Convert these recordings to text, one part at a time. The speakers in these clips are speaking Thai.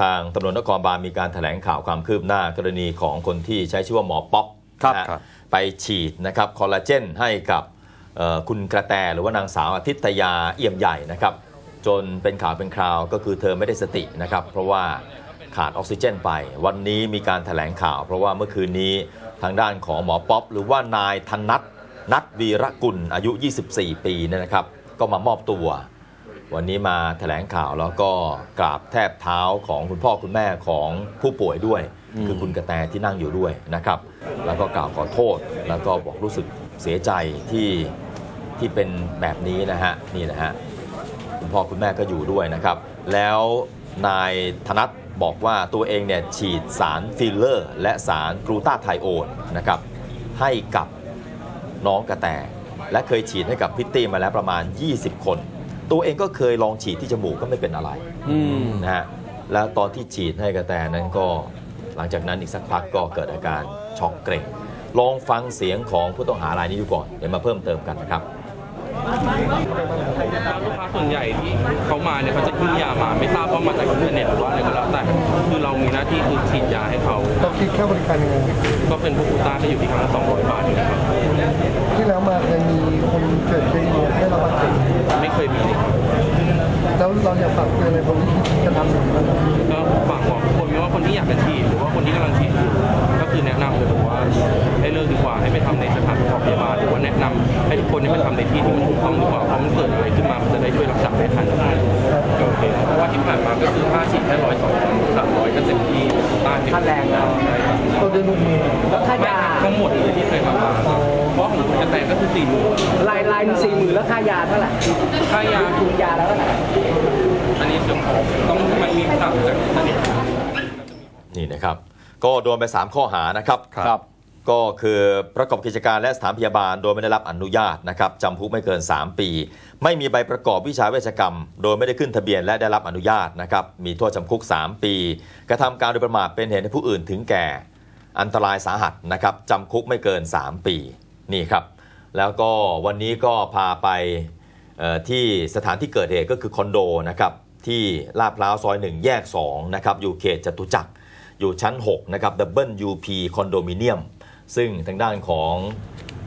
ทางตำรวจนครบาลมีการแถลงข่าวความคืบหน้ากรณีของคนที่ใช้ชื่อว่าหมอป๊อกครับนะฮะครับ ไปฉีดนะครับคอลลาเจนให้กับเอ่อคุณกระแตหรือว่านางสาวอาทิตยาเอี่ยมใหญ่นะครับจนเป็นข่าวเป็นคราวก็คือเธอไม่ได้สตินะครับเพราะว่าขาดออกซิเจนไป วันนี้มีการแถลงข่าว เพราะว่าเมื่อคืนนี้ทางด้านของหมอป๊อปหรือว่านายธนัทนัทวีรกุลอายุ 24 ปีเนี่ยนะครับ ก็มามอบตัว วันนี้มาแถลงข่าวแล้วก็กราบแทบเท้าของคุณพ่อคุณแม่ของผู้ป่วยด้วย คือคุณกระแตที่นั่งอยู่ด้วยนะครับ แล้วก็กล่าวขอโทษ แล้วก็บอกรู้สึกเสียใจที่ที่เป็นแบบนี้นะฮะนี่นะฮะคุณพ่อคุณแม่ก็อยู่ด้วยนะครับ แล้วนายธนัทบอกว่าตัวเองเนี่ยฉีดสารฟิลเลอร์ และสารกลูตาไทโอนนะครับให้กับน้องกระแต และเคยฉีดให้กับพิตตี้มาแล้วประมาณ 20 คน ตัวเองก็เคยลองฉีดที่จมูกก็ไม่เป็นอะไรอืมนะฮะแล้วตอนที่ฉีดให้กระแตนั้นก็หลังจากนั้นอีกสักพักก็เกิดอาการช็อกเกร็งลองฟังเสียงของผู้ต้องหารายนี้ดูก่อนเดี๋ยวมาเพิ่มเติมกันนะครับลูกค้า ส่วนใหญ่ที่เขามาเนี่ยเขาจะพึ่งยามาไม่ทราบว่ามาจากอินเทอร์เน็ตหรือว่าอะไรก็แล้วแต่คือเรามีหน้าที่คือฉีดยาให้เขาเราคิดค่าบริการยังไงก็เป็นพวกกูต้าก็อยู่ที่ครั้งละ200บาทนะครับที่แล้วมาเคยมีคนเกิดเคสนี้ให้เราบาดเจ็บไม่เคยมีเลยครับแล้วเราอยากฝากเตือนอะไรคนที่จะทำอย่างนั้นก็ฝากบอกทุกคนว่าคนที่อยากจะฉีดหรือว่าคนที่กำลังฉีดอยู่ก็ คือแนะนำเลยบอกว่าให้เลิกดีกว่าให้ไปทำในสถานประกอบพยาบาลหรือว่าแนะนำให้ทุกคนนี่ไปทำในที่ที่มันถูกต้องดีกว่าเพราะมันเกิดอะไรขึ้นมามันจะได้ช่วยรักษาได้ทันโอเคเพราะว่าที่ผ่านมาก็คือค่าฉีดแค่ร้อยสองสามร้อยก็เต็มที่ตาค่าแรงแล้วเราจะลูกมือแล้วค่ายาทั้งหมดเลยที่เคยทำมาเพราะของคุณกระแตก็คือสี่หมื่นลายลายมีสี่หมื่นแล้วค่ายาเท่าไหร่ค่ายาทุนยาแล้วเท่าไหร่อันนี้ต้องต้องมันมีสั่งจากอินน็ตนี่นะครับ ก็โดนไป 3 ข้อหานะครับ ครับ ก็คือประกอบกิจการและสถานพยาบาล โดยไม่ได้รับอนุญาตนะครับจำคุกไม่เกิน 3 ปี ไม่มีใบประกอบวิชาเวชกรรม โดยไม่ได้ขึ้นทะเบียนและได้รับอนุญาตนะครับมีโทษจำคุก 3 ปี กระทำการโดยประมาทเป็นเหตุให้ผู้อื่นถึงแก่อันตรายสาหัสนะครับจำคุกไม่เกิน 3 ปีนี่ครับ แล้วก็วันนี้ก็พาไปเอ่อที่สถานที่เกิดเหตุก็คือคอนโดนะครับที่ลาดพร้าวซอย 1 แยก2นะครับอยู่เขตจตุจักร อยู่ชั้น 6 นะครับ Double UP คอนโดมิเนียมซึ่งทางด้านของ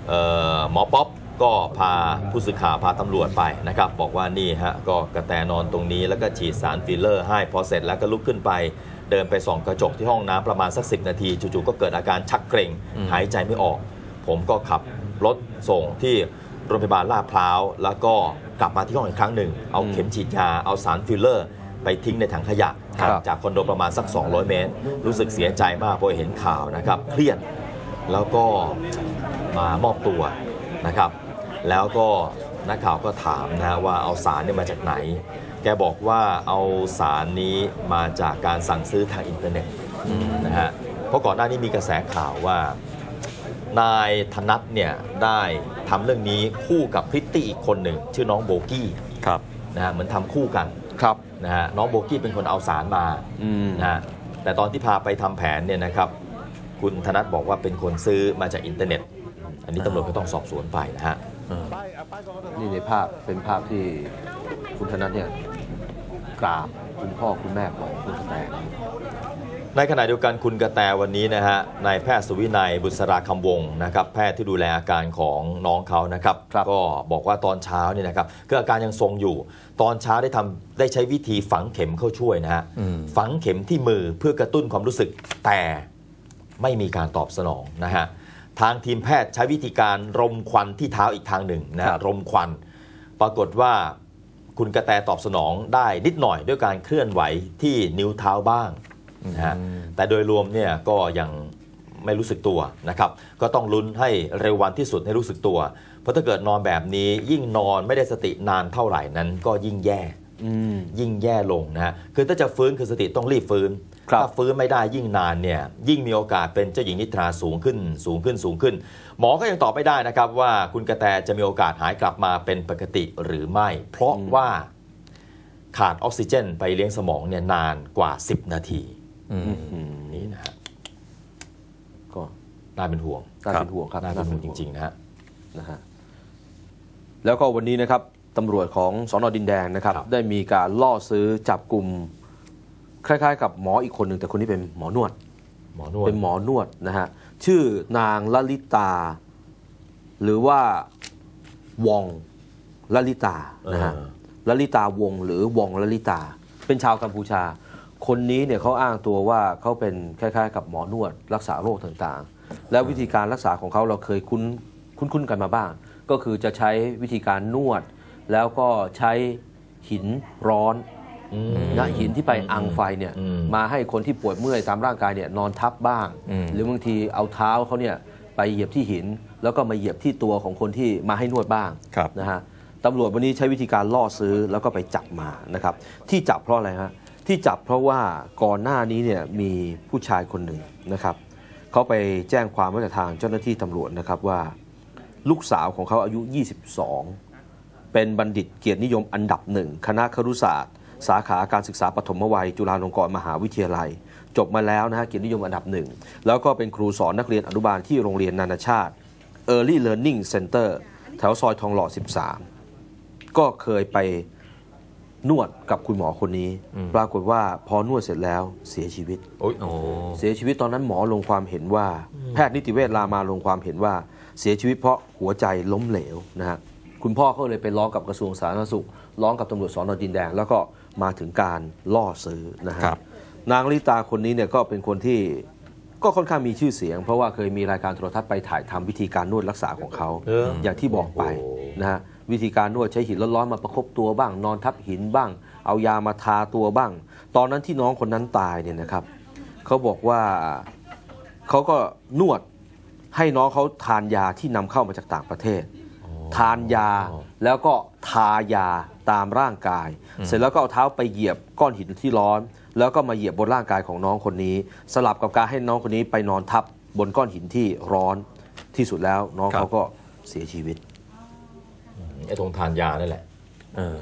เออหมอป๊อปก็พาผู้สื่อข่าวพาตำรวจไปนะครับ บอกว่านี่ฮะก็กระแตนอนตรงนี้แล้วก็ฉีดสารฟิลเลอร์ให้พอเสร็จแล้วก็ลุกขึ้นไป เดินไปส่องกระจกที่ห้องน้ำประมาณสัก 10 นาที จู่ๆก็เกิดอาการชักเกร็งหายใจไม่ออก ผมก็ขับรถส่งที่โรงพยาบาลลาดพร้าว แล้วก็กลับมาที่ห้องอีกครั้งหนึ่ง เอาเข็มฉีดยาเอาสารฟิลเลอร์ ไปทิ้งในถังขยะครับห่าง จากคอนโดประมาณสัก 200 เมตร รู้สึกเสียใจมากพอเห็นข่าวนะครับ เครียดแล้วก็มามอบตัวนะครับ แล้วก็นักข่าวก็ถามนะว่าเอาสารเนี่ยมาจากไหน แกบอกว่าเอาสารนี้มาจากการสั่งซื้อทางอินเทอร์เน็ตนะฮะเพราะก่อนหน้านี้มีกระแสข่าวว่านายธนัทเนี่ยได้ทำเรื่องนี้คู่กับพริตตี้อีกคนหนึ่งชื่อน้องโบกี้ครับนะฮะเหมือนทำคู่กัน ครับนะฮะน้องโบกี้เป็นคนเอาสารมาอืมนะฮะแต่ตอนที่พาไปทำแผนเนี่ยนะครับ คุณธนัทบอกว่าเป็นคนซื้อมาจากอินเทอร์เน็ต อันนี้ตำรวจก็ต้องสอบสวนไปนะฮะ นี่ในภาพเป็นภาพที่คุณธนัทเนี่ยกราบคุณพ่อคุณแม่ของคุณกระแต ในขณะเดียวกันคุณกระแตวันนี้นะฮะนายแพทย์สุวินัยบุษราคำวงศ์นะครับแพทย์ที่ดูแลอาการของน้องเขานะครับครับก็บอกว่าตอนเช้าเนี่ยนะครับคืออาการยังทรงอยู่ ตอนเช้าได้ทำได้ใช้วิธีฝังเข็มเข้าช่วยนะฮะฝังเข็มที่มือเพื่อกระตุ้นความรู้สึกแต่ไม่มีการตอบสนองนะฮะทางทีมแพทย์ใช้วิธีการรมควันที่เท้าอีกทางหนึ่งนะฮะรมควัน ปรากฏว่าคุณกระแตตอบสนองได้นิดหน่อยด้วยการเคลื่อนไหวที่นิ้วเท้าบ้าง นะฮะแต่โดยรวมเนี่ยก็ยังไม่รู้สึกตัวนะครับ ก็ต้องลุ้นให้เร็ววันที่สุดให้รู้สึกตัว เพราะถ้าเกิดนอนแบบนี้ยิ่งนอนไม่ได้สตินานเท่าไหร่นั้นก็ยิ่งแย่อืมยิ่งแย่ลงนะฮะคือถ้าจะฟื้นคือสติต้องรีบฟื้นครับถ้าฟื้นไม่ได้ยิ่งนานเนี่ยยิ่งมีโอกาสเป็นเจ้าหญิงนิทราสูงขึ้น สูงขึ้นสูงขึ้น หมอก็ยังตอบไม่ได้นะครับ ว่าคุณกระแตจะมีโอกาสหายกลับมาเป็นปกติหรือไม่ เพราะว่าขาดออกซิเจน ไปเลี้ยงสมองเนี่ยนานกว่า 10 นาทีอืม นี่นะฮะก็น่าเป็นห่วงน่าเป็นห่วงครับน่าเป็นห่วงจริง ๆ นะฮะๆนะฮะแล้วก็วันนี้นะครับตำรวจของสอนอดินแดงนะครับครับ ได้มีการล่อซื้อจับกลุ่มคล้ายๆ กับหมออีกคนหนึ่งแต่คนนี้เป็นหมอนวด หมอนวดเป็นหมอนวดนะฮะชื่อนางลลิตา หรือว่าวองลลิตานะฮะเออลลิตาวงหรือวองลลิตา เป็นชาวกัมพูชา คนนี้เนี่ยเขาอ้างตัวว่าเขาเป็นคล้ายๆ กับหมอนวดรักษาโรคต่างๆ แล้ววิธีการรักษาของเขาเราเคยคุ้นคุ้นๆกันมาบ้าง ก็คือจะใช้วิธีการนวด แล้วก็ใช้หินร้อนอืมนะหินที่ไปอังไฟเนี่ยอืมมาให้คนที่ปวดเมื่อยตามร่างกายเนี่ยนอนทับบ้างอืมหรือบางทีเอาเท้าเขาเนี่ยไปเหยียบที่หิน แล้วก็มาเหยียบที่ตัวของคนที่มาให้นวดบ้างครับนะฮะตำรวจวันนี้ใช้วิธีการล่อซื้อแล้วก็ไปจับมานะครับที่จับเพราะอะไรฮะ ที่จับเพราะว่าก่อนหน้านี้เนี่ยมีผู้ชายคนหนึ่งนะครับเขาไปแจ้งความไว้กับทางเจ้าหน้าที่ตำรวจนะครับว่า ลูกสาวของเขาอายุ 22 เป็นบัณฑิตเกียรตินิยมอันดับหนึ่งคณะครุศาสตร์ สาขาการศึกษาปฐมวัย จุฬาลงกรณ์มหาวิทยาลัย จบมาแล้วนะฮะเกียรตินิยมอันดับหนึ่งแล้วก็เป็นครูสอนนักเรียนอนุบาลที่โรงเรียนนานาชาติ Early Learning Center แถวซอยทองหล่อ 13 ก็เคยไป นวดกับคุณหมอคนนี้ ปรากฏว่าพอนวดเสร็จแล้วเสียชีวิตโอ้ยเสียชีวิตตอนนั้นหมอลงความเห็นว่า แพทย์นิติเวชรามาลงความเห็นว่าเสียชีวิตเพราะหัวใจล้มเหลวนะฮะคุณพ่อเขาเลยไปร้องกับกระทรวงสาธารณสุข ร้องกับตำรวจสอนอดินแดง แล้วก็มาถึงการล่อซื้อนะฮะครับนางลิตาคนนี้เนี่ยก็เป็นคนที่ก็ค่อนข้างมีชื่อเสียง เพราะว่าเคยมีรายการโทรทัศน์ไปถ่ายทำวิธีการนวดรักษาของเขาเอออย่างที่บอกไปโอ้โหนะฮะ วิธีการนวดใช้หินร้อนๆมาประคบตัวบ้าง นอนทับหินบ้าง เอายามาทาตัวบ้าง ตอนนั้นที่น้องคนนั้นตายเนี่ยนะครับเขาบอกว่าเขาก็นวดให้น้องเขาทานยาที่นำเข้ามาจากต่างประเทศ ทานยาแล้วก็ทายาตามร่างกาย เสร็จแล้วก็เอาเท้าไปเหยียบก้อนหินที่ร้อน แล้วก็มาเหยียบบนร่างกายของน้องคนนี้ สลับกับการให้น้องคนนี้ไปนอนทับบนก้อนหินที่ร้อนที่สุดแล้วน้องเขาก็เสียชีวิต ไอ้ตรงทานยานั่นแหละ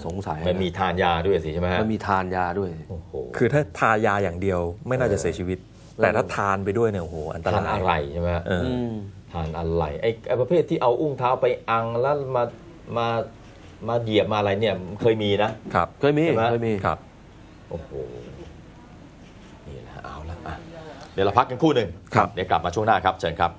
สงสัยมันมีทานยาด้วยสิใช่ไหมฮะมันมีทานยาด้วยโอ้โหคือถ้าทายาอย่างเดียวไม่น่าจะเสียชีวิต แต่ถ้าทานไปด้วยเนี่ยโอ้โหอันตทานรายอะไรใช่ไหมฮะเออออืมทานอะไรไอ้ไอ้ประเภทที่เอาอุ้งเท้าไปอังแล้วมามามาเหยียบมาอะไรเนี่ยเคยมีนะครับ เคยมีใช่ไหมเคยมีครับโอ้โหนี่แหละเอาละอะเดี๋ยวเราพักกันครู่หนึ่งครับเดี๋ยวกลับมาช่วงหน้าครับเชิญครับ